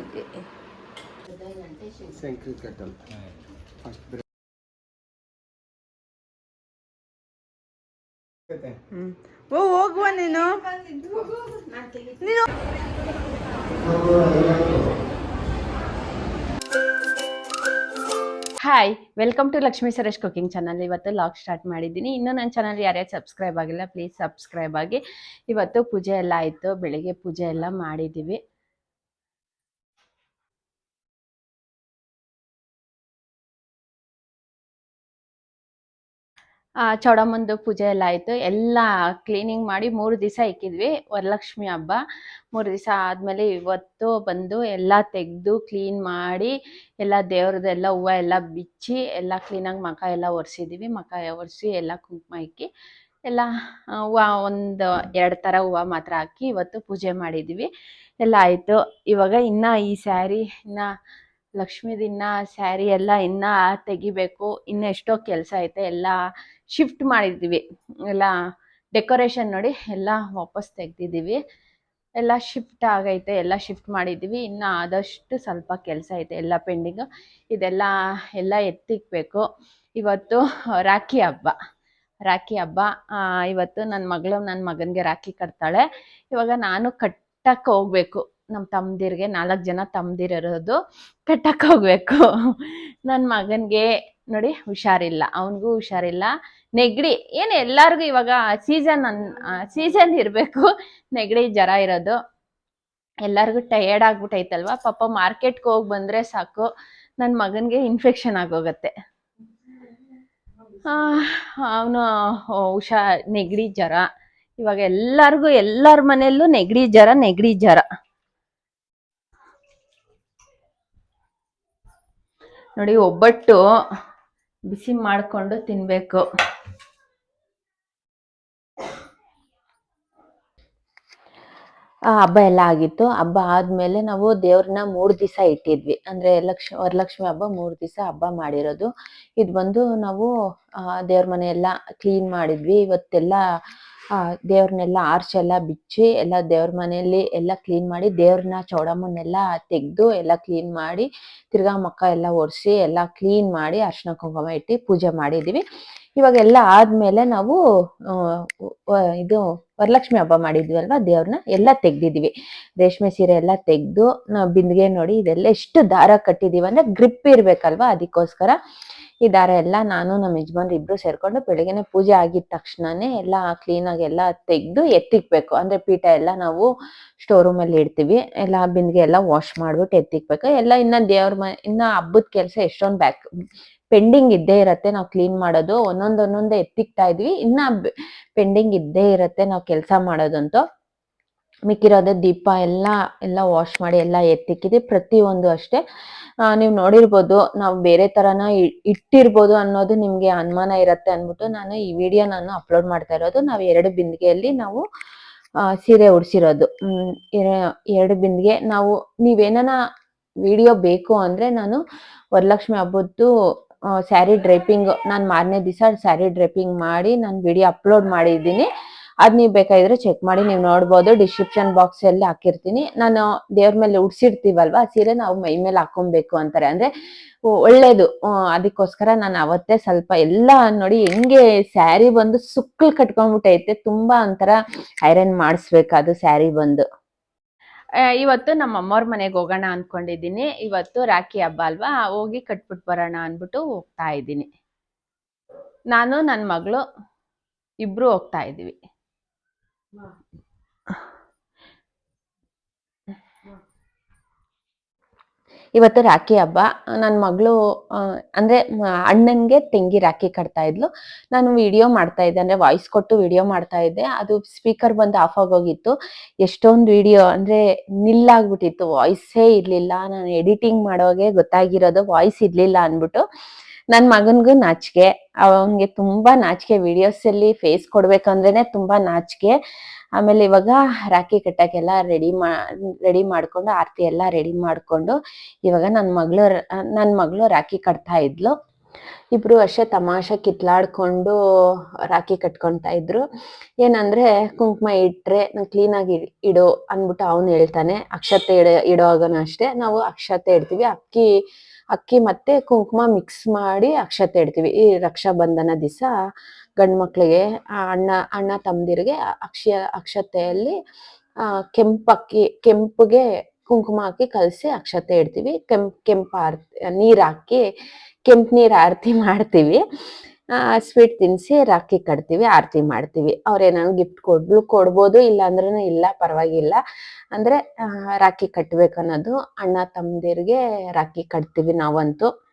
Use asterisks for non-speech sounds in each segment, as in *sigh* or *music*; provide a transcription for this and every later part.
ಇದೆ. ಶಂಕರ್ ಕಟ್ಟಲ್ first break ಹ್ಮ್. ಓ ಹೋಗುವ ನೀನು? ನೀನು? Hi welcome to Lakshmi Suresh cooking channel ಇವತ್ತು ಲಾಗ್ ಸ್ಟಾರ್ಟ್ ಮಾಡಿದ್ದೀನಿ. ಇನ್ನೂ ನನ್ನ ಚಾನಲ್ ಯಾರ್ಯಾರು ಸಬ್ಸ್ಕ್ರೈಬ್ ಆಗಿಲ್ಲ ಪ್ಲೀಸ್ ಸಬ್ಸ್ಕ್ರೈಬ್ ಆಗಿ. ಇವತ್ತು ಪೂಜೆ ಎಲ್ಲ ಆಯಿತು ಬೆಳಿಗ್ಗೆ ಪೂಜೆ ಎಲ್ಲ ಮಾಡಿದ್ದೀವಿ ಚೌಡಮ್ಮಂದು ಪೂಜೆ ಎಲ್ಲ ಆಯಿತು. ಎಲ್ಲ ಕ್ಲೀನಿಂಗ್ ಮಾಡಿ ಮೂರು ದಿವಸ ಇಕ್ಕಿದ್ವಿ. ವರಲಕ್ಷ್ಮಿ ಹಬ್ಬ. ಮೂರು ದಿವಸ ಆದಮೇಲೆ ಇವತ್ತು ಬಂದು ಎಲ್ಲ ತೆಗೆದು ಕ್ಲೀನ್ ಮಾಡಿ ಎಲ್ಲ ದೇವ್ರದ್ದೆಲ್ಲ ಹೂವು ಎಲ್ಲ ಬಿಚ್ಚಿ ಎಲ್ಲ ಕ್ಲೀನಾಗಿ ಮಖ ಎಲ್ಲ ಒರೆಸಿದ್ದೀವಿ ಮಖ ಒರೆಸಿ ಎಲ್ಲ ಕುಂಕುಮ ಇಕ್ಕಿ ಎಲ್ಲ ಹೂವ ಒಂದು ಎರಡು ಥರ ಹೂವು ಮಾತ್ರ ಹಾಕಿ ಇವತ್ತು ಪೂಜೆ ಮಾಡಿದ್ದೀವಿ ಎಲ್ಲ ಆಯಿತು. ಇವಾಗ ಇನ್ನು ಈ ಸ್ಯಾರಿ ಇನ್ನು ಲಕ್ಷ್ಮೀದು ದಿನ, ಸ್ಯಾರಿ ಎಲ್ಲ ಇನ್ನ ತೆಗಿಬೇಕು, ಇನ್ನ ಎಷ್ಟೋ ಕೆಲಸ ಐತೆ, ಎಲ್ಲ ಶಿಫ್ಟ್ ಮಾಡಿದ್ದೀವಿ ಎಲ್ಲ ಡೆಕೋರೇಷನ್ ನೋಡಿ ಎಲ್ಲ ವಾಪಸ್ ತೆಗ್ದಿದ್ದೀವಿ. ಎಲ್ಲ ಶಿಫ್ಟ್ ಆಗೈತೆ, ಎಲ್ಲ ಶಿಫ್ಟ್ ಮಾಡಿದ್ದೀವಿ. ಇನ್ನು ಆದಷ್ಟು ಸ್ವಲ್ಪ ಕೆಲಸ ಐತೆ, ಎಲ್ಲ ಪೆಂಡಿಂಗು. ಇದೆಲ್ಲ ಎಲ್ಲ ಎತ್ತಿಕ್ಬೇಕು. ಇವತ್ತು ರಾಖಿ ಹಬ್ಬ. ರಾಖಿ ಹಬ್ಬ ಇವತ್ತು ನನ್ನ ಮಗಳು ನನ್ನ ಮಗನಿಗೆ ರಾಖಿ ಕಟ್ತಾಳೆ. ಇವಾಗ ನಾನು ಕಟ್ಟಕ್ಕೆ ಹೋಗ್ಬೇಕು. ನಮ್ಮ ತಮ್ಮದಿರಿಗೆ ನಾಲ್ಕು ಜನ ತಮ್ಮದಿರಿರೋದು ಕಟ್ಟಕ್ಕೆ ಹೋಗ್ಬೇಕು. ನನ್ನ ಮಗನಿಗೆ ನೋಡಿ ಹುಷಾರಿಲ್ಲ, ಅವನಿಗೂ ಹುಷಾರಿಲ್ಲ. ನೆಗಡಿ, ಏನು ಎಲ್ಲರಿಗೂ ಇವಾಗ ಸೀಸನ್ ಅನ್ ಸೀಸನ್ ಇರಬೇಕು. ನೆಗಡಿ ಜ್ವರ ಇರೋದು. ಎಲ್ಲರಿಗೂ ಟಯರ್ಡ್ ಆಗ್ಬಿಟ್ಟೈತಲ್ವಾ ಪಾಪ ಮಾರ್ಕೆಟ್ಗೆ ಹೋಗಿ ಬಂದರೆ ಸಾಕು. ನನ್ನ ಮಗನಿಗೆ ಇನ್ಫೆಕ್ಷನ್ ಆಗೋಗತ್ತೆ. ಅವನು ಹುಷಾ ನೆಗಡಿ ಜ್ವರ. ಇವಾಗ ಎಲ್ಲರಿಗೂ, ಎಲ್ಲರ ಮನೆಯಲ್ಲೂ ನೆಗಡಿ ಜ್ವರ ನೆಗಡಿ ಜ್ವರ. ನೋಡಿ ಒಬ್ಬಟ್ಟು ಬಿಸಿ ಮಾಡಿಕೊಂಡು ತಿನ್ಬೇಕು. ಆ, ಹಬ್ಬ ಎಲ್ಲ ಆಗಿತ್ತು. ಹಬ್ಬ ಆದ್ಮೇಲೆ ನಾವು ದೇವ್ರನ್ನ ಮೂರ್ ದಿವಸ ಇಟ್ಟಿದ್ವಿ. ಅಂದ್ರೆ ಲಕ್ಷ ವರಲಕ್ಷ್ಮಿ ಹಬ್ಬ ಮೂರ್ ದಿವಸ ಹಬ್ಬ ಮಾಡಿರೋದು. ಇದು ಬಂದು ನಾವು ದೇವ್ರ ಮನೆ ಎಲ್ಲ ಕ್ಲೀನ್ ಮಾಡಿದ್ವಿ. ಇವತ್ತೆಲ್ಲ ದೇವ್ರನ್ನೆಲ್ಲ ಆರ್ಚ್ ಎಲ್ಲ ಬಿಚ್ಚಿ ಎಲ್ಲ ದೇವ್ರ ಮನೆಯಲ್ಲಿ ಎಲ್ಲ ಕ್ಲೀನ್ ಮಾಡಿ ದೇವ್ರನ್ನ ಚೌಡಮ್ಮನ್ನೆಲ್ಲ ತೆಗೆದು ಎಲ್ಲ ಕ್ಲೀನ್ ಮಾಡಿ ತಿರ್ಗಾ ಮಕ್ಕ ಎಲ್ಲ ಒರೆಸಿ ಎಲ್ಲ ಕ್ಲೀನ್ ಮಾಡಿ ಅರ್ಶಿನ ಕುಂಕುಮ ಇಟ್ಟು ಪೂಜೆ ಮಾಡಿದೀವಿ. ಇವಾಗ ಎಲ್ಲ ಆದ್ಮೇಲೆ ನಾವು ಇದು ವರಲಕ್ಷ್ಮಿ ಹಬ್ಬ ಮಾಡಿದ್ವಿ ಅಲ್ವಾ ದೇವ್ರನ್ನ ಎಲ್ಲ ತೆಗ್ದಿದೀವಿ. ರೇಷ್ಮೆ ಸೀರೆ ಎಲ್ಲ ತೆಗೆದು ನಾವು ಬಿಂದಿಗೆ ನೋಡಿ ಇದೆಲ್ಲ ಎಷ್ಟು ದಾರ ಕಟ್ಟಿದೀವಿ ಅಂದ್ರೆ ಗ್ರಿಪ್ ಇರ್ಬೇಕಲ್ವಾ ಅದಕ್ಕೋಸ್ಕರ. ಈ ದಾರ ಎಲ್ಲ ನಾನು ನಮ್ಮ ಯಜಮಾನ್ರು ಇಬ್ರು ಸೇರ್ಕೊಂಡು ಬೆಳಿಗ್ಗೆನೆ ಪೂಜೆ ಆಗಿದ ತಕ್ಷಣನೇ ಎಲ್ಲ ಕ್ಲೀನ್ ಆಗಿ ಎಲ್ಲ ತೆಗೆದು ಎತ್ತಿಕ್ಬೇಕು. ಅಂದ್ರೆ ಪೀಠ ಎಲ್ಲ ನಾವು ಸ್ಟೋರ್ ರೂಮ್ ಅಲ್ಲಿ ಇಡ್ತೀವಿ. ಎಲ್ಲ ಬಿಂದಿಗೆ ಎಲ್ಲ ವಾಶ್ ಮಾಡ್ಬಿಟ್ಟು ಎತ್ತಿಕ್ಬೇಕು. ಎಲ್ಲ ಇನ್ನ ದೇವ್ರ ಮ, ಇನ್ನ ಹಬ್ಬದ ಕೆಲಸ ಎಷ್ಟೊಂದು ಬ್ಯಾಕ್ ಪೆಂಡಿಂಗ್ ಇದ್ದೇ ಇರತ್ತೆ ನಾವು ಕ್ಲೀನ್ ಮಾಡೋದು. ಒಂದೊಂದೊಂದೊಂದೇ ಎತ್ತಿಕ್ತಾ ಇದ್ವಿ. ಇನ್ನ ಪೆಂಡಿಂಗ್ ಇದ್ದೇ ಇರತ್ತೆ ನಾವು ಕೆಲಸ ಮಾಡೋದಂತೂ. ಮಿಕ್ಕಿರೋದು ದೀಪ ಎಲ್ಲ ಎಲ್ಲ ವಾಶ್ ಮಾಡಿ ಎಲ್ಲ ಎತ್ತಿಕ್ಕಿದೆ. ಪ್ರತಿಯೊಂದು ಅಷ್ಟೇ. ನೀವು ನೋಡಿರ್ಬೋದು, ನಾವು ಬೇರೆ ಥರನ ಇಟ್ಟಿರ್ಬೋದು ಅನ್ನೋದು ನಿಮಗೆ ಅನುಮಾನ ಇರತ್ತೆ ಅಂದ್ಬಿಟ್ಟು ನಾನು ಈ ವಿಡಿಯೋ ನಾನು ಅಪ್ಲೋಡ್ ಮಾಡ್ತಾ ಇರೋದು. ನಾವು ಎರಡು ಬಿಂದಿಗೆಯಲ್ಲಿ ನಾವು ಸೀರೆ ಉಡ್ಸಿರೋದು. ಎರಡು ಬಿಂದಿಗೆ. ನಾವು ನೀವೇನ ವಿಡಿಯೋ ಬೇಕು ಅಂದ್ರೆ ನಾನು ವರಲಕ್ಷ್ಮಿ ಹಬ್ಬದ್ದು ಸ್ಯಾರಿ ಡ್ರೈಪಿಂಗ್ ನಾನು ಮಾರನೇ ದಿವಸ ಸ್ಯಾರಿ ಡ್ರೈಪಿಂಗ್ ಮಾಡಿ ನಾನು ವಿಡಿಯೋ ಅಪ್ಲೋಡ್ ಮಾಡಿದ್ದೀನಿ. ಅದ್ ನೀವು ಬೇಕಾಗಿದ್ರೆ ಚೆಕ್ ಮಾಡಿ ನೀವು ನೋಡ್ಬೋದು. ಡಿಸ್ಕ್ರಿಪ್ಷನ್ ಬಾಕ್ಸ್ ಅಲ್ಲಿ ಹಾಕಿರ್ತೀನಿ. ನಾನು ದೇವ್ರ ಮೇಲೆ ಉಡ್ಸಿರ್ತೀವಲ್ವಾ ಆ ಸೀರೆ ನಾವು ಮೈ ಮೇಲೆ ಹಾಕೊಬೇಕು ಅಂತಾರೆ. ಅಂದ್ರೆ ಒಳ್ಳೇದು. ಅದಕ್ಕೋಸ್ಕರ ನಾನು ಅವತ್ತೇ ಸ್ವಲ್ಪ ಎಲ್ಲ ನೋಡಿ ಹೆಂಗೆ ಸ್ಯಾರಿ ಬಂದು ಸುಕ್ಕಲ್ ಕಟ್ಕೊಂಡ್ಬಿಟ್ಟೈತೆ. ತುಂಬಾ ಒಂಥರ ಐರನ್ ಮಾಡಿಸ್ಬೇಕು ಅದು ಸ್ಯಾರಿ ಬಂದು. ಇವತ್ತು ನಮ್ಮ ಅಮ್ಮವ್ರ ಮನೆಗೆ ಹೋಗೋಣ ಅನ್ಕೊಂಡಿದ್ದೀನಿ. ಇವತ್ತು ರಾಖಿ ಹಬ್ಬ ಅಲ್ವಾ? ಹೋಗಿ ಕಟ್ಬಿಟ್ಟು ಬರೋಣ ಅನ್ಬಿಟ್ಟು ಹೋಗ್ತಾ ಇದ್ದೀನಿ. ನಾನು ನನ್ನ ಮಗಳು ಇಬ್ರು ಹೋಗ್ತಾ ಇದ್ದೀವಿ. ಇವತ್ತು ರಾಖಿ ಹಬ್ಬ. ನನ್ನ ಮಗಳು ಅಂದ್ರೆ ಅಣ್ಣನ್ಗೆ ತೆಂಗಿ ರಾಖಿ ಕಟ್ತಾ ಇದ್ಲು. ನಾನು ವಿಡಿಯೋ ಮಾಡ್ತಾ ಇದ್ದೆ, ಅಂದ್ರೆ ವಾಯ್ಸ್ ಕೊಟ್ಟು ವಿಡಿಯೋ ಮಾಡ್ತಾ ಇದ್ದೆ. ಅದು ಸ್ಪೀಕರ್ ಬಂದು ಆಫ್ ಆಗೋಗಿತ್ತು. ಎಷ್ಟೊಂದು ವಿಡಿಯೋ ಅಂದ್ರೆ ನಿಲ್ಲಾಗ್ಬಿಟ್ಟಿತ್ತು ವಾಯ್ಸೇ ಇರ್ಲಿಲ್ಲ. ನಾನು ಎಡಿಟಿಂಗ್ ಮಾಡೋಗೆ ಗೊತ್ತಾಗಿರೋದು ವಾಯ್ಸ್ ಇರ್ಲಿಲ್ಲ ಅನ್ಬಿಟ್ಟು ನನ್ನ ಮಗನ್ಗೂ ನಾಚಿಕೆ. ಅವನ್ಗೆ ತುಂಬಾ ನಾಚಿಕೆ ವಿಡಿಯೋಸ್ ಅಲ್ಲಿ ಫೇಸ್ ಕೊಡ್ಬೇಕಂದ್ರೇನೆ ತುಂಬಾ ನಾಚಿಕೆ. ಆಮೇಲೆ ಇವಾಗ ರಾಖಿ ಕಟ್ಟಕ್ಕೆಲ್ಲ ರೆಡಿ ಮಾ ರೆಡಿ ಮಾಡ್ಕೊಂಡು, ಆರತಿ ಎಲ್ಲ ರೆಡಿ ಮಾಡ್ಕೊಂಡು ಇವಾಗ ನನ್ನ ಮಗಳು ನನ್ನ ಮಗಳು ರಾಖಿ ಕಟ್ತಾ ಇದ್ಲು. ಇಬ್ರು ಅಷ್ಟೇ ತಮಾಷೆ ಕಿತ್ಲಾಡ್ಕೊಂಡು ರಾಖಿ ಕಟ್ಕೊತಾ ಇದ್ರು. ಏನಂದ್ರೆ ಕುಂಕುಮ ಇಟ್ರೆ ನಂಗೆ ಕ್ಲೀನಾಗಿ ಇಡು ಅಂದ್ಬಿಟ್ಟು ಅವನು ಹೇಳ್ತಾನೆ. ಅಕ್ಷತೆ ಇಡ ಇಡೋವಾಗನು ಅಷ್ಟೇ. ನಾವು ಅಕ್ಷತೆ ಇಡ್ತೀವಿ. ಅಕ್ಕಿ ಅಕ್ಕಿ ಮತ್ತೆ ಕುಂಕುಮ ಮಿಕ್ಸ್ ಮಾಡಿ ಅಕ್ಷತೆ ಇಡ್ತೀವಿ. ಈ ರಕ್ಷಾ ಬಂಧನ ದಿವಸ ಗಂಡು ಮಕ್ಕಳಿಗೆ ಅಣ್ಣ ಅಣ್ಣ ತಮ್ಮದಿರಿಗೆ ಅಕ್ಷ, ಅಕ್ಷತೆಯಲ್ಲಿ ಕೆಂಪಕ್ಕಿ ಕೆಂಪುಗೆ ಕುಂಕುಮ ಹಾಕಿ ಕಲಸಿ ಅಕ್ಷತೆ ಇಡ್ತೀವಿ. ಕೆಂಪ್, ಕೆಂಪು ಆರ್ತಿ, ನೀರು ಹಾಕಿ ಕೆಂಪು ನೀರು ಆರತಿ *laughs* ಮಾಡ್ತೀವಿ. ಸ್ವೀಟ್ ತಿನ್ಸಿ ರಾಖಿ ಕಟ್ತೀವಿ ಆರತಿ ಮಾಡ್ತೀವಿ. ಅವ್ರೇನಾದ್ರು ಗಿಫ್ಟ್ ಕೊಡ್ಲು ಕೊಡ್ಬೋದು ಇಲ್ಲ ಅಂದ್ರೂ ಇಲ್ಲ ಪರವಾಗಿಲ್ಲ. ಅಂದ್ರೆ ಆ, ರಾಖಿ ಕಟ್ಬೇಕು ಅನ್ನೋದು ಅಣ್ಣ ತಮ್ಮದಿರಿಗೆ ರಾಖಿ ಕಟ್ತೀವಿ ನಾವಂತೂ.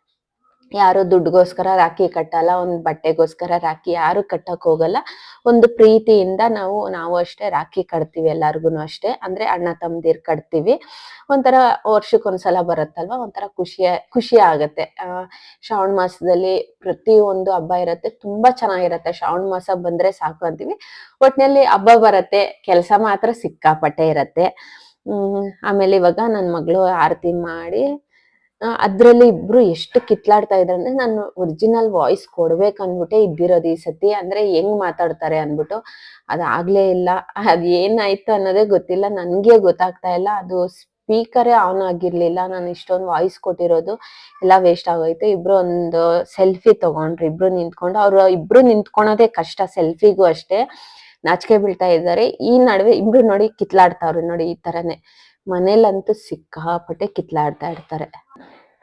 ಯಾರು ದುಡ್ಡುಗೋಸ್ಕರ ರಾಖಿ ಕಟ್ಟಲ್ಲ, ಒಂದ್ ಬಟ್ಟೆಗೋಸ್ಕರ ರಾಖಿ ಯಾರು ಕಟ್ಟಕ್ ಹೋಗಲ್ಲ. ಒಂದು ಪ್ರೀತಿಯಿಂದ ನಾವು ನಾವು ಅಷ್ಟೇ ರಾಖಿ ಕಟ್ತೀವಿ ಎಲ್ಲಾರ್ಗುನು ಅಷ್ಟೇ. ಅಂದ್ರೆ ಅಣ್ಣ ತಮ್ಮದಿರ್ ಕಟ್ತೀವಿ. ಒಂಥರ ವರ್ಷಕ್ಕೊಂದ್ಸಲ ಬರುತ್ತಲ್ವಾ? ಒಂಥರ ಖುಷಿಯ ಖುಷಿ ಆಗತ್ತೆ. ಆ, ಶ್ರಾವಣ ಮಾಸದಲ್ಲಿ ಪ್ರತಿ ಒಂದು ಹಬ್ಬ ಇರತ್ತೆ. ತುಂಬಾ ಚೆನ್ನಾಗಿರತ್ತೆ. ಶ್ರಾವಣ ಮಾಸ ಬಂದ್ರೆ ಸಾಕು ಅಂತೀವಿ. ಒಟ್ನಲ್ಲಿ ಹಬ್ಬ ಬರತ್ತೆ. ಕೆಲಸ ಮಾತ್ರ ಸಿಕ್ಕಾಪಟ್ಟೆ ಇರತ್ತೆ. ಹ್ಮ್, ಆಮೇಲೆ ಇವಾಗ ನನ್ ಮಗಳು ಆರತಿ ಮಾಡಿ ಅದ್ರಲ್ಲಿ ಇಬ್ರು ಎಷ್ಟು ಕಿತ್ಲಾಡ್ತಾ ಇದ್ರು ಅಂದ್ರೆ ನಾನು ಒರಿಜಿನಲ್ ವಾಯ್ಸ್ ಕೊಡ್ಬೇಕು ಅನ್ಬಿಟ್ಟೆ ಇದ್ದಿರೋದು ಈ ಸತಿ. ಅಂದ್ರೆ ಹೆಂಗ್ ಮಾತಾಡ್ತಾರೆ ಅನ್ಬಿಟ್ಟು ಅದಾಗ್ಲೇ ಇಲ್ಲ. ಅದ್ ಏನಾಯ್ತು ಅನ್ನೋದೇ ಗೊತ್ತಿಲ್ಲ. ನನ್ಗೆ ಗೊತ್ತಾಗ್ತಾ ಇಲ್ಲ. ಅದು ಸ್ಪೀಕರೇ ಆನ್ ಆಗಿರ್ಲಿಲ್ಲ. ನಾನು ಇಷ್ಟೊಂದು ವಾಯ್ಸ್ ಕೊಟ್ಟಿರೋದು ಎಲ್ಲ ವೇಸ್ಟ್ ಆಗೋಯ್ತು. ಇಬ್ರು ಒಂದು ಸೆಲ್ಫಿ ತಗೊಂಡ್ರು. ಇಬ್ರು ನಿಂತ್ಕೊಂಡು ಅವ್ರು, ಇಬ್ರು ನಿಂತ್ಕೊಳೋದೇ ಕಷ್ಟ. ಸೆಲ್ಫಿಗೂ ಅಷ್ಟೇ. ನಾಚಿಕೆ ಬೀಳ್ತಾ ಇದ್ದಾರೆ. ಈ ನಡುವೆ ಇಬ್ರು ನೋಡಿ ಕಿತ್ಲಾಡ್ತಾವ್ರು ನೋಡಿ ಈ ತರನೇ. ಮನೇಲಂತೂ ಸಿಕ್ಕಾಪಟ್ಟೆ ಕಿತ್ಲಾಡ್ತಾ ಇರ್ತಾರೆ.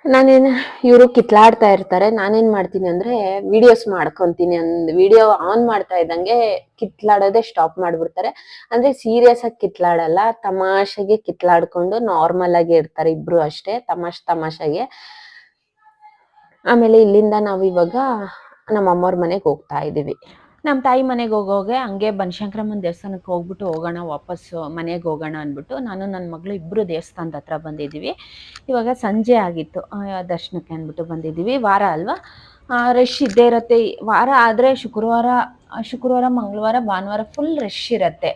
ನಾನೇನು, ಇವರು ಕಿತ್ಲಾಡ್ತಾ ಇರ್ತಾರೆ. ನಾನೇನ್ ಮಾಡ್ತೀನಿ ಅಂದ್ರೆ ವಿಡಿಯೋಸ್ ಮಾಡ್ಕೊಂತೀನಿ ಅಂದ್ ವಿಡಿಯೋ ಆನ್ ಮಾಡ್ತಾ ಇದ್ದಂಗೆ ಕಿತ್ಲಾಡೋದೇ ಸ್ಟಾಪ್ ಮಾಡ್ಬಿಡ್ತಾರೆ. ಅಂದ್ರೆ ಸೀರಿಯಸ್ ಆಗಿ ಕಿತ್ಲಾಡಲ್ಲ, ತಮಾಷೆಗೆ ಕಿತ್ಲಾಡ್ಕೊಂಡು ನಾರ್ಮಲ್ ಆಗಿ ಇರ್ತಾರೆ ಇಬ್ರು ಅಷ್ಟೇ, ತಮಾಷ್ ತಮಾಷೆಗೆ. ಆಮೇಲೆ ಇಲ್ಲಿಂದ ನಾವು ಇವಾಗ ನಮ್ಮ ಅಮ್ಮವ್ರ ಮನೆಗೆ ಹೋಗ್ತಾ ಇದೀವಿ ನಮ್ಮ ತಾಯಿ ಮನೆಗೆ ಹೋಗೋಗೆ ಹಂಗೆ ಬನಶಂಕರಮ್ಮನ ದೇವಸ್ಥಾನಕ್ಕೆ ಹೋಗ್ಬಿಟ್ಟು ಹೋಗೋಣ, ವಾಪಸ್ ಮನೆಗೆ ಹೋಗೋಣ ಅಂದ್ಬಿಟ್ಟು ನಾನು ನನ್ನ ಮಗಳು ಇಬ್ಬರು ದೇವಸ್ಥಾನದ ಹತ್ರ ಬಂದಿದ್ದೀವಿ ಇವಾಗ ಸಂಜೆ ಆಗಿತ್ತು. ದರ್ಶನಕ್ಕೆ ಅಂದ್ಬಿಟ್ಟು ಬಂದಿದ್ದೀವಿ ವಾರ ಅಲ್ವಾ? ರಶ್ ಇದ್ದೇ ಇರುತ್ತೆ. ವಾರ ಆದರೆ ಶುಕ್ರವಾರ ಶುಕ್ರವಾರ, ಮಂಗಳವಾರ, ಭಾನುವಾರ ಫುಲ್ ರಶ್ ಇರುತ್ತೆ.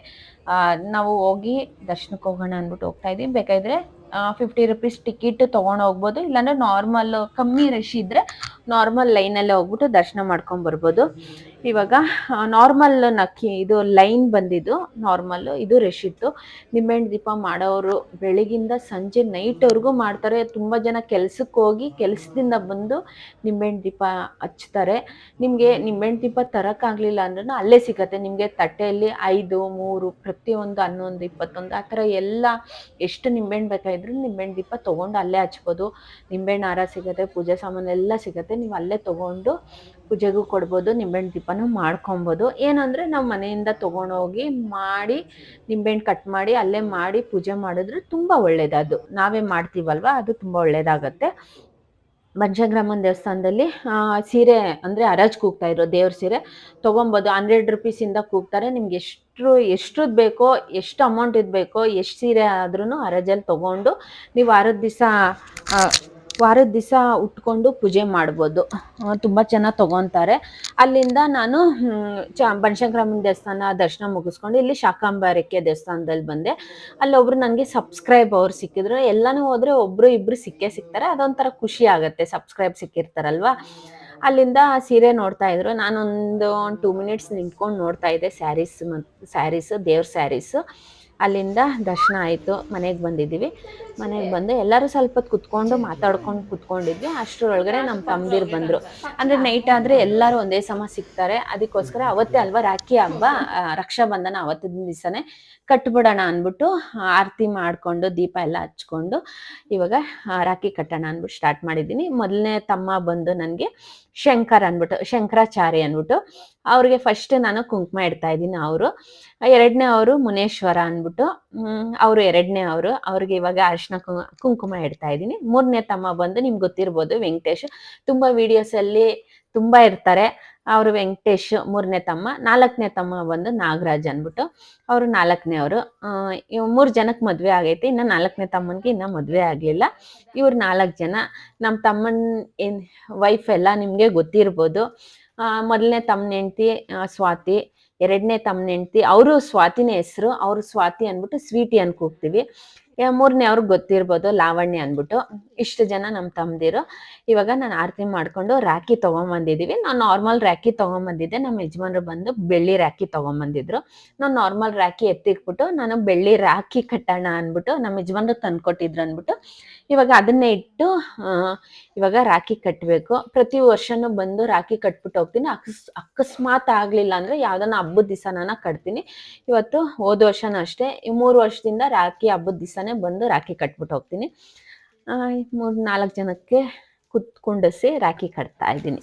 ನಾವು ಹೋಗಿ ದರ್ಶನಕ್ಕೆ ಹೋಗೋಣ ಅಂದ್ಬಿಟ್ಟು ಹೋಗ್ತಾ ಇದ್ದೀವಿ ಬೇಕಾದ್ರೆ ಫಿಫ್ಟಿ ರುಪೀಸ್ ಟಿಕೆಟ್ ತೊಗೊಂಡು ಹೋಗ್ಬೋದು. ಇಲ್ಲಾಂದರೆ ನಾರ್ಮಲ್ ಕಮ್ಮಿ ರಶ್ ಇದ್ದರೆ ನಾರ್ಮಲ್ ಲೈನಲ್ಲೇ ಹೋಗ್ಬಿಟ್ಟು ದರ್ಶನ ಮಾಡ್ಕೊಂಡು ಬರ್ಬೋದು. ಇವಾಗ ನಾರ್ಮಲ್ ನಕ್ಕಿ, ಇದು ಲೈನ್ ಬಂದಿದ್ದು ನಾರ್ಮಲ್ ಇದು ರಶ್ ಇತ್ತು. ನಿಂಬೆಹಣ್ಣು ದೀಪ ಮಾಡೋರು ಬೆಳಗಿಂದ ಸಂಜೆ ನೈಟ್ವರೆಗೂ ಮಾಡ್ತಾರೆ. ತುಂಬ ಜನ ಕೆಲ್ಸಕ್ಕೆ ಹೋಗಿ ಕೆಲಸದಿಂದ ಬಂದು ನಿಂಬೆಹಣ್ಣು ದೀಪ ಹಚ್ತಾರೆ. ನಿಮಗೆ ನಿಂಬೆಹಣ್ಣು ದೀಪ ತರೋಕ್ಕಾಗಲಿಲ್ಲ ಅಂದ್ರೂ ಅಲ್ಲೇ ಸಿಗತ್ತೆ. ನಿಮಗೆ ತಟ್ಟೆಯಲ್ಲಿ ಐದು, ಮೂರು, ಪ್ರತಿಯೊಂದು ಹನ್ನೊಂದು, ಇಪ್ಪತ್ತೊಂದು, ಆ ಥರ ಎಲ್ಲ ಎಷ್ಟು ನಿಂಬೆಹಣ್ಣು ಬೇಕಾಗಿದ್ರು ನಿಂಬೆಹಣ್ಣು ದೀಪ ತೊಗೊಂಡು ಅಲ್ಲೇ ಹಚ್ಬೋದು. ನಿಂಬೆಹಣ್ಣು ಹಾರ ಸಿಗುತ್ತೆ, ಪೂಜೆ ಸಾಮಾನು ಎಲ್ಲ ಸಿಗುತ್ತೆ. ನೀವು ಅಲ್ಲೇ ತೊಗೊಂಡು ಪೂಜೆಗೂ ಕೊಡ್ಬೋದು, ನಿಂಬೆಹಣ್ಣು ದೀಪನೂ ಮಾಡ್ಕೊಬೋದು. ಏನಂದರೆ ನಾವು ಮನೆಯಿಂದ ತೊಗೊಂಡೋಗಿ ಮಾಡಿ, ನಿಂಬೆಹಣ್ಣು ಕಟ್ ಮಾಡಿ ಅಲ್ಲೇ ಮಾಡಿ ಪೂಜೆ ಮಾಡಿದ್ರೆ ತುಂಬ ಒಳ್ಳೇದದು ನಾವೇ ಮಾಡ್ತೀವಲ್ವ, ಅದು ತುಂಬ ಒಳ್ಳೆಯದಾಗತ್ತೆ ಪಂಚಗ್ರಾಮನ್ ದೇವಸ್ಥಾನದಲ್ಲಿ ಸೀರೆ ಅಂದರೆ ಹರಾಜ್ ಕೂಗ್ತಾ ಇರೋ ದೇವ್ರ ಸೀರೆ ತೊಗೊಬೋದು. ಹಂಡ್ರೆಡ್ ರುಪೀಸಿಂದ ಕೂಗ್ತಾರೆ. ನಿಮ್ಗೆ ಎಷ್ಟು ಎಷ್ಟ್ರದ್ದು ಬೇಕೋ, ಎಷ್ಟು ಅಮೌಂಟ್ ಬೇಕೋ, ಎಷ್ಟು ಸೀರೆ ಆದ್ರೂ ಹರಾಜಲ್ಲಿ ತೊಗೊಂಡು ನೀವು ವಾರದ ದಿವಸ ವಾರದ ದಿವಸ ಉಟ್ಕೊಂಡು ಪೂಜೆ ಮಾಡ್ಬೋದು. ತುಂಬ ಚೆನ್ನಾಗಿ ತೊಗೊತಾರೆ. ಅಲ್ಲಿಂದ ನಾನು ಚ, ಬನಶಂಕರಮ್ಮನ ದೇವಸ್ಥಾನ ದರ್ಶನ ಮುಗಿಸ್ಕೊಂಡು ಇಲ್ಲಿ ಶಾಕಾಂಬಾರಕ್ಕೆ ದೇವಸ್ಥಾನದಲ್ಲಿ ಬಂದೆ. ಅಲ್ಲೊಬ್ರು ನನಗೆ ಸಬ್ಸ್ಕ್ರೈಬ್ ಅವ್ರು ಸಿಕ್ಕಿದ್ರು. ಎಲ್ಲನೂ ಹೋದ್ರೆ ಒಬ್ರು ಇಬ್ರು ಸಿಕ್ಕೇ ಸಿಗ್ತಾರೆ ಅದೊಂಥರ ಖುಷಿ ಆಗುತ್ತೆ ಸಬ್ಸ್ಕ್ರೈಬ್ ಸಿಕ್ಕಿರ್ತಾರಲ್ವಾ? ಅಲ್ಲಿಂದ ಸೀರೆ ನೋಡ್ತಾ ಇದ್ರು. ನಾನೊಂದು, ಒಂದು ಟೂ ಮಿನಿಟ್ಸ್ ನಿಂತ್ಕೊಂಡು ನೋಡ್ತಾ ಇದ್ದೆ ಸ್ಯಾರೀಸ್ ಮತ್ತು ಸ್ಯಾರೀಸ್, ದೇವ್ರ ಸ್ಯಾರೀಸು. ಅಲ್ಲಿಂದ ದರ್ಶನ ಆಯಿತು, ಮನೆಗೆ ಬಂದಿದ್ದೀವಿ. ಮನೆಗೆ ಬಂದು ಎಲ್ಲರೂ ಸ್ವಲ್ಪ ಹೊತ್ತು ಕುತ್ಕೊಂಡು ಮಾತಾಡ್ಕೊಂಡು ಕುತ್ಕೊಂಡಿದ್ವಿ. ಅಷ್ಟರೊಳಗಡೆ ನಮ್ಮ ತಮ್ಮದಿರು ಬಂದರು. ಅಂದರೆ ನೈಟ್ ಆದರೆ ಎಲ್ಲರೂ ಒಂದೇ ಸಮ ಸಿಗ್ತಾರೆ. ಅದಕ್ಕೋಸ್ಕರ ಅವತ್ತೇ ಅಲ್ವಾ ರಾಖಿ ಹಬ್ಬ? ರಕ್ಷಾ ಬಂಧನ ಅವತ್ತಿನ ದಿವಸನೇ ಕಟ್ಬಿಡೋಣ ಅಂದ್ಬಿಟ್ಟು ಆರತಿ ಮಾಡಿಕೊಂಡು, ದೀಪ ಎಲ್ಲ ಹಚ್ಕೊಂಡು ಇವಾಗ ರಾಖಿ ಕಟ್ಟೋಣ ಅಂದ್ಬಿಟ್ಟು ಸ್ಟಾರ್ಟ್ ಮಾಡಿದ್ದೀನಿ. ಮೊದಲನೇ ತಮ್ಮ ಬಂದು ನನಗೆ ಶಂಕರ್ ಅಂದ್ಬಿಟ್ಟು, ಶಂಕರಾಚಾರ್ಯ ಅಂದ್ಬಿಟ್ಟು ಅವ್ರಿಗೆ ಫಸ್ಟ್ ನಾನು ಕುಂಕುಮ ಇಡ್ತಾ ಇದ್ದೀನಿ ಅವರು. ಎರಡನೇ ಅವರು ಮುನೇಶ್ವರ ಅಂದ್ಬಿಟ್ಟು ಅವರು ಎರಡನೇ ಅವರು. ಅವ್ರಿಗೆ ಇವಾಗ ಅರಿಶಿನ ಕುಂಕುಮ ಇಡ್ತಾ ಇದ್ದೀನಿ. ಮೂರನೇ ತಮ್ಮ ಬಂದು ನಿಮ್ಗೆ ಗೊತ್ತಿರ್ಬೋದು ವೆಂಕಟೇಶ್. ತುಂಬ ವಿಡಿಯೋಸಲ್ಲಿ ತುಂಬ ಇರ್ತಾರೆ. ಅವರು ವೆಂಕಟೇಶ್ ಮೂರನೇ ತಮ್ಮ. ನಾಲ್ಕನೇ ತಮ್ಮ ಬಂದು ನಾಗರಾಜ್ ಅಂದ್ಬಿಟ್ಟು, ಅವರು ನಾಲ್ಕನೇ ಅವರು. ಮೂರು ಜನಕ್ಕೆ ಮದುವೆ ಆಗೈತೆ. ಇನ್ನು ನಾಲ್ಕನೇ ತಮ್ಮನಿಗೆ ಇನ್ನೂ ಮದುವೆ ಆಗಲಿಲ್ಲ. ಇವ್ರು ನಾಲ್ಕು ಜನ. ನಮ್ಮ ತಮ್ಮನ ಏನು ವೈಫ್ ಎಲ್ಲ ನಿಮಗೆ ಗೊತ್ತಿರ್ಬೋದು. ಮೊದಲನೇ ತಮ್ಮ ಹೆಂಡತಿ ಸ್ವಾತಿ, ಎರಡನೇ ತಮ್ಮ ಹೆಂಡ್ತಿ, ಅವರು ಸ್ವಾತಿನೇ ಹೆಸರು, ಅವರು ಸ್ವಾತಿ ಅಂದ್ಬಿಟ್ಟು ಸ್ವೀಟಿ ಅನ್ಕೋಗ್ತೀವಿ ಮೂರನೇ ಅವ್ರಿಗೆ ಗೊತ್ತಿರ್ಬೋದು, ಲಾವಣ್ಯ ಅಂದ್ಬಿಟ್ಟು. ಇಷ್ಟು ಜನ ನಮ್ಮ ತಮ್ಮದಿರು ಇವಾಗ ನಾನು ಆರತಿ ಮಾಡ್ಕೊಂಡು ರಾಖಿ ತೊಗೊಂಬಂದಿದ್ದೀವಿ ನಾನು ನಾರ್ಮಲ್ ರಾಖಿ ತೊಗೊಂಬಂದಿದ್ದೆ. ನಮ್ಮ ಯಜಮಾನರು ಬಂದು ಬೆಳ್ಳಿ ರಾಖಿ ತೊಗೊಂಬಂದಿದ್ರು. ನಾನು ನಾರ್ಮಲ್ ರಾಖಿ ಎತ್ತಿಕ್ಬಿಟ್ಟು ನಾನು ಬೆಳ್ಳಿ ರಾಖಿ ಕಟ್ಟೋಣ ಅಂದ್ಬಿಟ್ಟು ನಮ್ಮ ಯಜಮಾನ್ರು ತಂದ್ಕೊಟ್ಟಿದ್ರು ಅಂದ್ಬಿಟ್ಟು, ಇವಾಗ ಅದನ್ನೇ ಇಟ್ಟು ಇವಾಗ ರಾಖಿ ಕಟ್ಟಬೇಕು ಪ್ರತಿ ವರ್ಷನೂ ಬಂದು ರಾಖಿ ಕಟ್ಬಿಟ್ಟು ಹೋಗ್ತೀನಿ. ಅಕಸ್, ಅಕಸ್ಮಾತ್ ಆಗಲಿಲ್ಲ ಅಂದರೆ ಯಾವ್ದಾನ ಹಬ್ಬದ ದಿವಸ ಕಟ್ತೀನಿ. ಇವತ್ತು ಹೋದ ವರ್ಷನೂ ಅಷ್ಟೇ. ಈ ಮೂರು ವರ್ಷದಿಂದ ರಾಖಿ ಹಬ್ಬದ ದಿವಸನೇ ಬಂದು ರಾಖಿ ಕಟ್ಬಿಟ್ಟು ಹೋಗ್ತೀನಿ. ಮೂರು ನಾಲ್ಕು ಜನಕ್ಕೆ ಕುತ್ಕೊಂಡಿಸಿ ರಾಖಿ ಕಟ್ತಾ ಇದ್ದೀನಿ.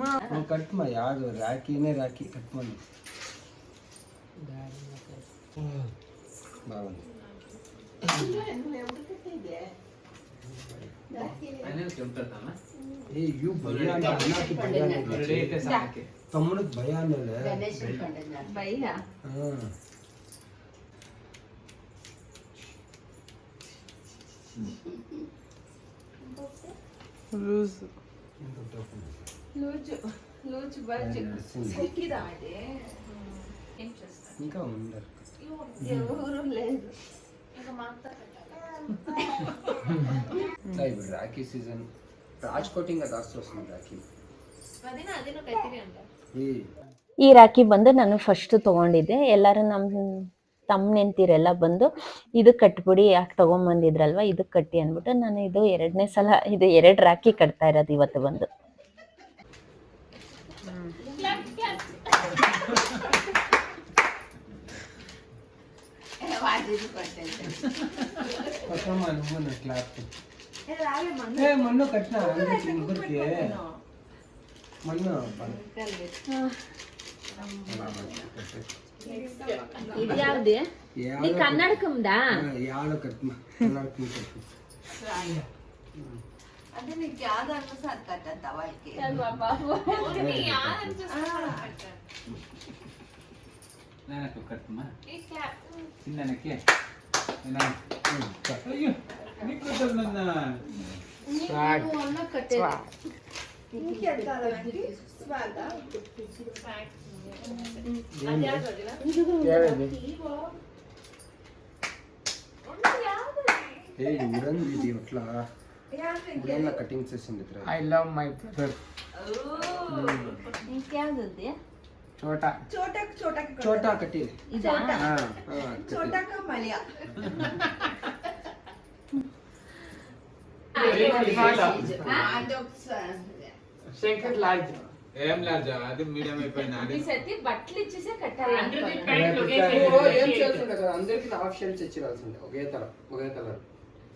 ಮಾ తమ్ముడు భయాన్ని లూజు. లూజు లూజు బజ్జు సైకిదా అదే? ఇంకా ఉండరు. ఎవరు లేదు ఇంకా మా అత్త ರಾಖಿ ಸೀಸನ್ ರಾಜ್ಕೋಟಿಂಗ್ ಅದು ರಾಖಿ ಈ ರಾಖಿ ಬಂದು ನಾನು ಫಸ್ಟ್ ತಗೊಂಡಿದ್ದೆ. ಎಲ್ಲರೂ ನಮ್ಮ ತಮ್ಮ ನೆಂತಿರೆಲ್ಲ ಬಂದು ಇದು ಕಟ್ಬಿಡಿ ಯಾಕೆ ತಗೊಂಬಂದಿದ್ರಲ್ವ ಇದು ಕಟ್ಟಿ ಅಂದ್ಬಿಟ್ಟು ನಾನು ಇದು ಎರಡನೇ ಸಲ ಇದು ಎರಡು ರಾಖಿ ಕಟ್ತಾ ಇರೋದು ಇವತ್ತು ಬಂದು. ಪಕ್ಕಮ್ಮ ನಮ್ಮನ್ನ ಕ್ಲಾಪ್ ಏ ಮಣ್ಣು ಕಟ್ನ ಅಂಗಡಿ ಮುಗುರ್ತಿ ಮಣ್ಣು ಇದ್ಯಾವ್ದು ನೀ ಕನ್ನಡಕಂದಾ ಯಾಳು ಕಟ್ಮ ಕನ್ನಡಕಂ ಕಟ್ಮ అంటే నీకు యాద అనిపిస్తే అది కట్టద్దా వాళ్ళకి ನೆನಕು ಕಟ್ಮಾ ತಿನ್ನಕ್ಕೆ ಅಯ್ಯೋ ನಿಕ್ಕದ ನನ್ನ cutting session I love my brother చోటా. చోటా కట్టి. ಇದಾ ఆ, ఆ, కట్టి. శంకర్ లార్జ్ ఏం లార్జ్ అది మీడియం అయిపోయినా అది. ఈ సతి బట్టలు ఇచ్చేసే కట్టాలి ఏం చేస్తుండే కదా? అందరికి షేల్స్ ఇచ్చిరాల్సిందే. ఒకే తల ఒకే కలర్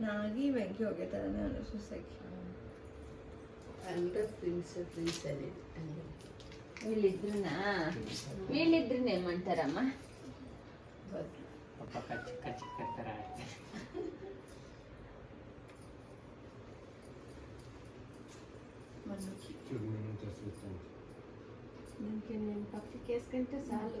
నాగి వెంకి ఒకే తరనే ఉన్నారు సఖి అందరూ ప్రిన్స్ ప్రిన్స్ అనేది వీళ్ళిద్దరునా వీళ్ళిద్దరిని ఏమంటారమ్మా? మనకి నేను పక్కకి వేసుకుంటే చాలు.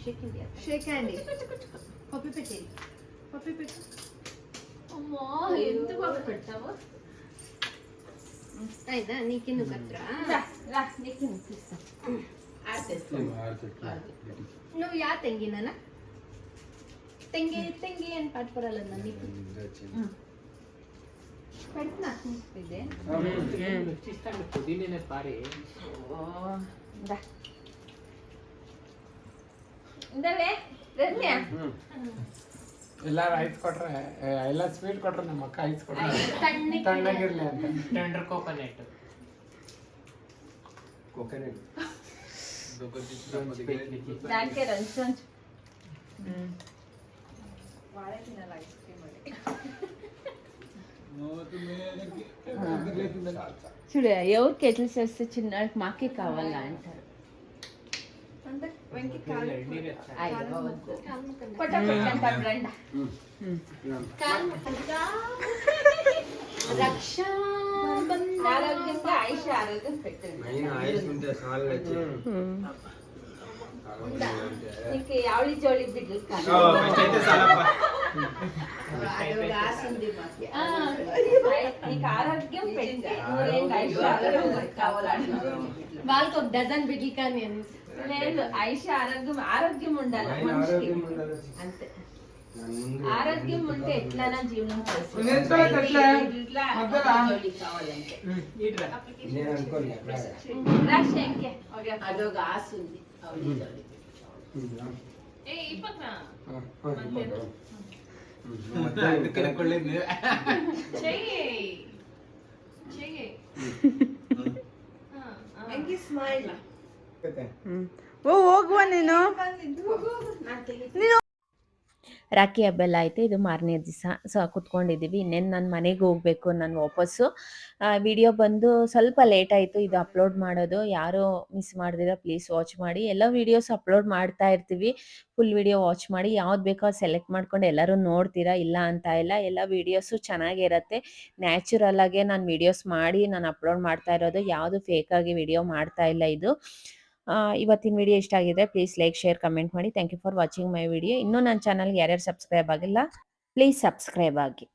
థ్యాంక్స్ షేక్ ఇండియా షేక్ అండి పప్పి పెట్టి పప్పి పెట్టు అమ్మో ఎంత బాగా పెట్టావు అయినా నీకెందుకు కత్రా రా రా నీకు ఇస్తా నువ్వు యా తెంగినా తెంగి తెంగి అని పాట పడాలన్నా నీకు పెడుతున్నా ಇದೆ ఇస్తాను పుదీనే పారి ಇಂದವೇ ರಮ್ಯಾ ಎಲ್ಲಾರು ಐಸ್ ಕೊಟ್ರೆ ಏ, ಎಲ್ಲ ಸ್ವೀಟ್ ಕೊಟ್ರೆ ನಮ್ಮ ಅಕ್ಕ ಐಸ್ ಕೊಟ್ರೆ ತಣ್ಣಗೆ ತಣ್ಣಗಿರ್ಲಿ ಅಂತ ಟೆಂಡರ್ ಕೋಕೋನಟ್ ಕೊಕೊನೆಟ್ ದಾಂಕೆ ರಂಚೊಂಚ್ ಬಾಳೆ ತಿನ್ನಲ್ಲ ಐಸ್ ಕ್ರೀಮ್ ಅಲ್ಲಿ చూడు ఎవరికి ఎట్లా చేస్తే చిన్నకి మాకే కావాలా అంటారు అంటే వెంకి కాలు అయ్యో వద్దు. పటాపట్ అంటారు రండి రక్షా ఆరోగ్యంగా ఆయుష ఆరోగ్యం పెట్టండి నీకు యావళి జోళి బిడ్డలు కాదు నీకు ఆరోగ్యం పెట్టి నూరేళ్ళు ఆయుష ఆరోగ్యం కావాలంట వాళ్ళకి ఒక డజన్ బిడ్డలు కానీ అని లేదు ఐష ఆరోగ్యం ఆరోగ్యం ఉండాలి ఆరోగ్యం ఆరోగ్యం ఉంటే ఎట్లైనా జీవనం అదొక స్మైల్ ಓ ನೀನು? ರಾಖಿ ಹಬ್ಬ ಎಲ್ಲ ಆಯ್ತು, ಇದು ಮಾರನೇ ದಿವಸ. ಸೊ ಕುತ್ಕೊಂಡಿದ್ದೀವಿ. ಇನ್ನೇನು ನಾನು ಮನೆಗೆ ಹೋಗಬೇಕು ನಾನು ವಾಪಸ್ಸು. ವಿಡಿಯೋ ಬಂದು ಸ್ವಲ್ಪ ಲೇಟ್ ಆಯಿತು. ಇದು ಅಪ್ಲೋಡ್ ಮಾಡೋದು. ಯಾರು ಮಿಸ್ ಮಾಡಿದಿರ ಪ್ಲೀಸ್ ವಾಚ್ ಮಾಡಿ. ಎಲ್ಲ ವೀಡಿಯೋಸ್ ಅಪ್ಲೋಡ್ ಮಾಡ್ತಾ ಇರ್ತೀವಿ. ಫುಲ್ ವಿಡಿಯೋ ವಾಚ್ ಮಾಡಿ. ಯಾವ್ದು ಬೇಕೋ ಸೆಲೆಕ್ಟ್ ಮಾಡ್ಕೊಂಡು ಎಲ್ಲರೂ ನೋಡ್ತೀರಾ ಇಲ್ಲ ಅಂತ ಇಲ್ಲ. ಎಲ್ಲ ವೀಡಿಯೋಸು ಚೆನ್ನಾಗಿರತ್ತೆ ನ್ಯಾಚುರಲ್ ಆಗೇ ನಾನು ವೀಡಿಯೋಸ್ ಮಾಡಿ ನಾನು ಅಪ್ಲೋಡ್ ಮಾಡ್ತಾ ಇರೋದು. ಯಾವುದು ಫೇಕಾಗಿ ವಿಡಿಯೋ ಮಾಡ್ತಾ ಇಲ್ಲ ಇದು. ಇವತ್ತಿನ ವಿಡಿಯೋ ಇಷ್ಟ ಆಗಿದ್ರೆ ಪ್ಲೀಸ್ ಲೈಕ್ ಶೇರ್ ಕಮೆಂಟ್ ಮಾಡಿ. Thank you for watching my video ಇನ್ನೂ ನನ್ನ ಚಾನಲ್ಗೆ ಯಾರ್ಯಾರು ಸಬ್ಸ್ಕ್ರೈಬ್ ಆಗಿಲ್ಲ ಪ್ಲೀಸ್ ಸಬ್ಸ್ಕ್ರೈಬ್ ಆಗಿ.